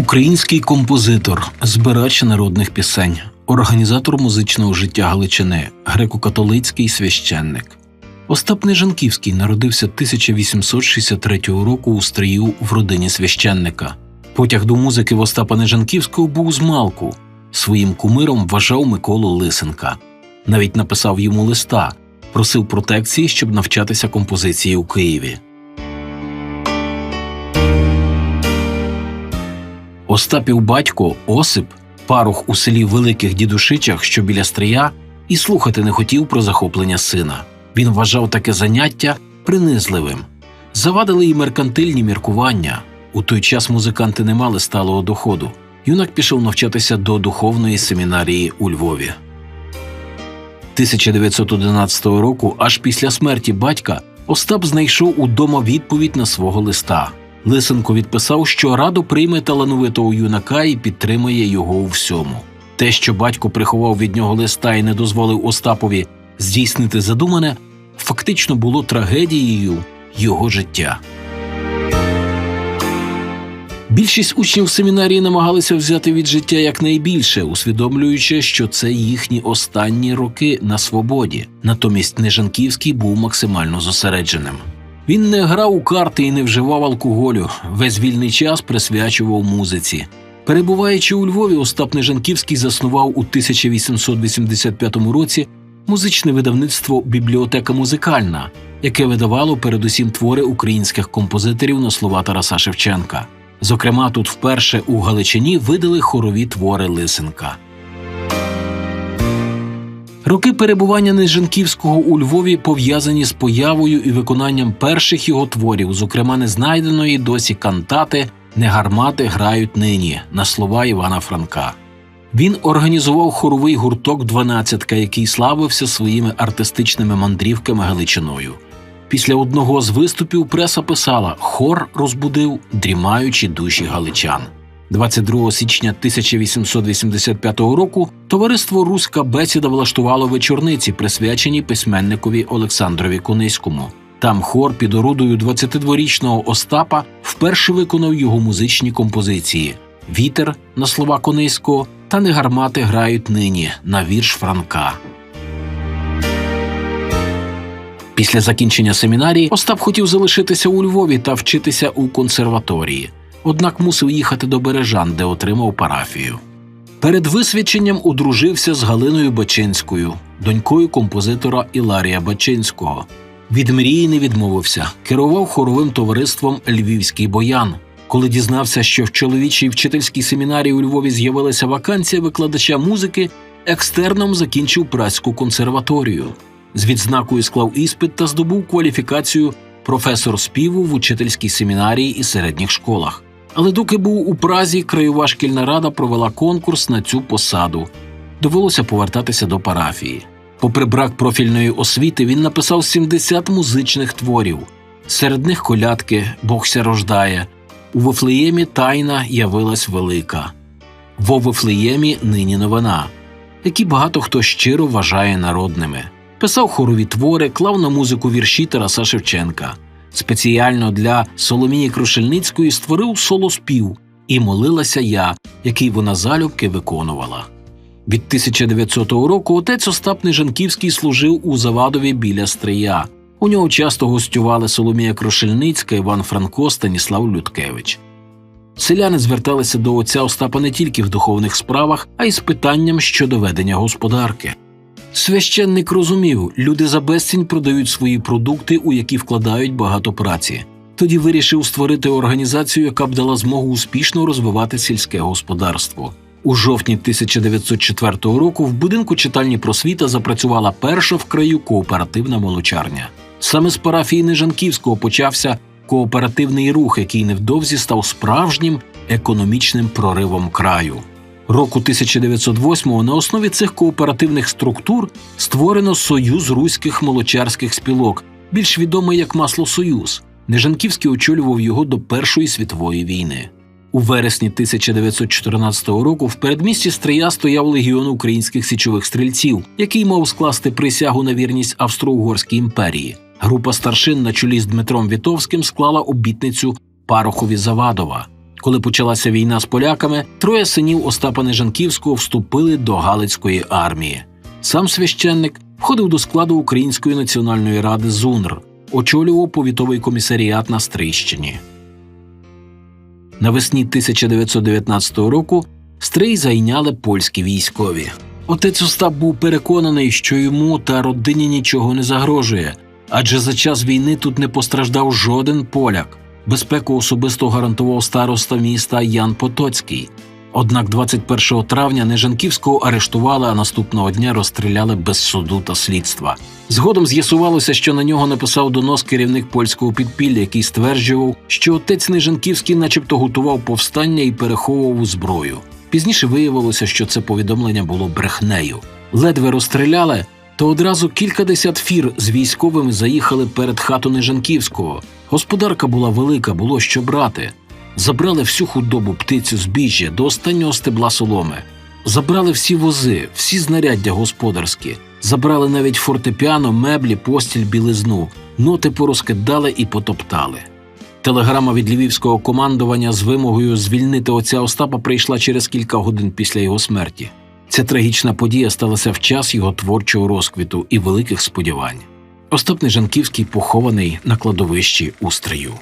Український композитор, збирач народних пісень, організатор музичного життя Галичини, греко-католицький священник. Остап Нежанківський народився 1863 року у Стрию в родині священника. Потяг до музики в Остапа Нежанківського був з малку. Своїм кумиром вважав Миколу Лисенка. Навіть написав йому листа, просив протекції, щоб навчатися композиції у Києві. Остапів батько Осип, парух у селі Великих Дідушичах, що біля стрия, і слухати не хотів про захоплення сина. Він вважав таке заняття принизливим. Завадили й меркантильні міркування. У той час музиканти не мали сталого доходу. Юнак пішов навчатися до духовної семінарії у Львові. 1911 року, аж після смерті батька, Остап знайшов удома відповідь на свого листа. Лисенко відписав, що радо прийме талановитого юнака і підтримує його у всьому. Те, що батько приховав від нього листа і не дозволив Остапові здійснити задумане, фактично було трагедією його життя. Більшість учнів семінарії намагалися взяти від життя якнайбільше, усвідомлюючи, що це їхні останні роки на свободі. Натомість Нежанківський був максимально зосередженим. Він не грав у карти і не вживав алкоголю. Весь вільний час присвячував музиці. Перебуваючи у Львові, Остап Нежанківський заснував у 1885 році музичне видавництво Бібліотека музикальна, яке видавало передусім твори українських композиторів на слова Тараса Шевченка. Зокрема, тут вперше у Галичині видали хорові твори Лисенка. Роки перебування Нежанківського у Львові пов'язані з появою і виконанням перших його творів, зокрема незнайденої досі кантати Не гармати грають нині на слова Івана Франка. Він організував хоровий гурток «Дванадцятка», який славився своїми артистичними мандрівками Галичиною. Після одного з виступів преса писала Хор розбудив дрімаючі душі галичан. 22 січня 1885 року товариство Руська бесіда влаштувало вечорниці, присвячені письменникові Олександрові Куниському. Там хор під орудою 22-річного Остапа вперше виконав його музичні композиції Вітер на слова Кониського та не гармати грають нині на вірш Франка. Після закінчення семінарії Остап хотів залишитися у Львові та вчитися у консерваторії, однак мусив їхати до Бережан, де отримав парафію. Перед висвяченням одружився з Галиною Бачинською, донькою композитора Іларія Бачинського. Від мрії не відмовився, керував хоровим товариством Львівський боян. Коли дізнався, що в чоловічій вчительській семінарії у Львові з'явилася вакансія викладача музики, екстерном закінчив Празьку консерваторію. З відзнакою склав іспит та здобув кваліфікацію професор співу в учительській семінарії і середніх школах. Але доки був у Празі, краєва шкільна рада провела конкурс на цю посаду. Довелося повертатися до парафії. Попри брак профільної освіти, він написав 70 музичних творів. Серед них колядки Богся рождає. У Вифлеємі тайна явилась велика. Во Вифлеємі нині новина, які багато хто щиро вважає народними. Писав хорові твори, клав на музику вірші Тараса Шевченка. Спеціально для Соломії Крушельницької створив солоспів і молилася я, який вона залюбки виконувала. Від 1900 року отець Остап Нежанківський служив у Завадові біля Стрия. У нього часто гостювали Соломія Крушельницька, Іван Франко, Станіслав Людкевич. Селяни зверталися до отця Остапа не тільки в духовних справах, а й з питанням щодо ведення господарки. Священник розумів, люди за безцінь продають свої продукти, у які вкладають багато праці. Тоді вирішив створити організацію, яка б дала змогу успішно розвивати сільське господарство. У жовтні 1904 року в будинку читальні просвіта запрацювала перша в краю кооперативна молочарня. Саме з парафії Нежанківського почався кооперативний рух, який невдовзі став справжнім економічним проривом краю. Року 1908-го на основі цих кооперативних структур створено Союз руських молочарських спілок, більш відомий як Масло Союз. Нежанківський очолював його до Першої світової війни. У вересні 1914 року в передмісті Стрия стояв легіон українських січових стрільців, який мав скласти присягу на вірність Австро-Угорській імперії. Група старшин на чолі з Дмитром Вітовським склала обітницю Парохові Завадова. Коли почалася війна з поляками, троє синів Остапа Нежанківського вступили до Галицької армії. Сам священник входив до складу Української національної ради ЗУНР, очолював повітовий комісаріат на Стрийщині. Навесні 1919 року Стрий зайняли польські військові. Отець Остап був переконаний, що йому та родині нічого не загрожує, адже за час війни тут не постраждав жоден поляк. Безпеку особисто гарантував староста міста Ян Потоцький. Однак 21 травня Нежанківського арештували, а наступного дня розстріляли без суду та слідства. Згодом з'ясувалося, що на нього написав донос керівник польського підпілля, який стверджував, що отець Нежанківський, начебто, готував повстання і переховував зброю. Пізніше виявилося, що це повідомлення було брехнею. Ледве розстріляли, то одразу кількадесят фір з військовими заїхали перед хату Нежанківського. Господарка була велика, було що брати. Забрали всю худобу, птицю, збіжжя до останнього стебла соломи. Забрали всі вози, всі знаряддя господарські. Забрали навіть фортепіано, меблі, постіль, білизну, ноти порозкидали і потоптали. Телеграма від львівського командування з вимогою звільнити отця Остапа прийшла через кілька годин після його смерті. Ця трагічна подія сталася в час його творчого розквіту і великих сподівань. Остап Нежанківський похований на кладовищі у Стрию.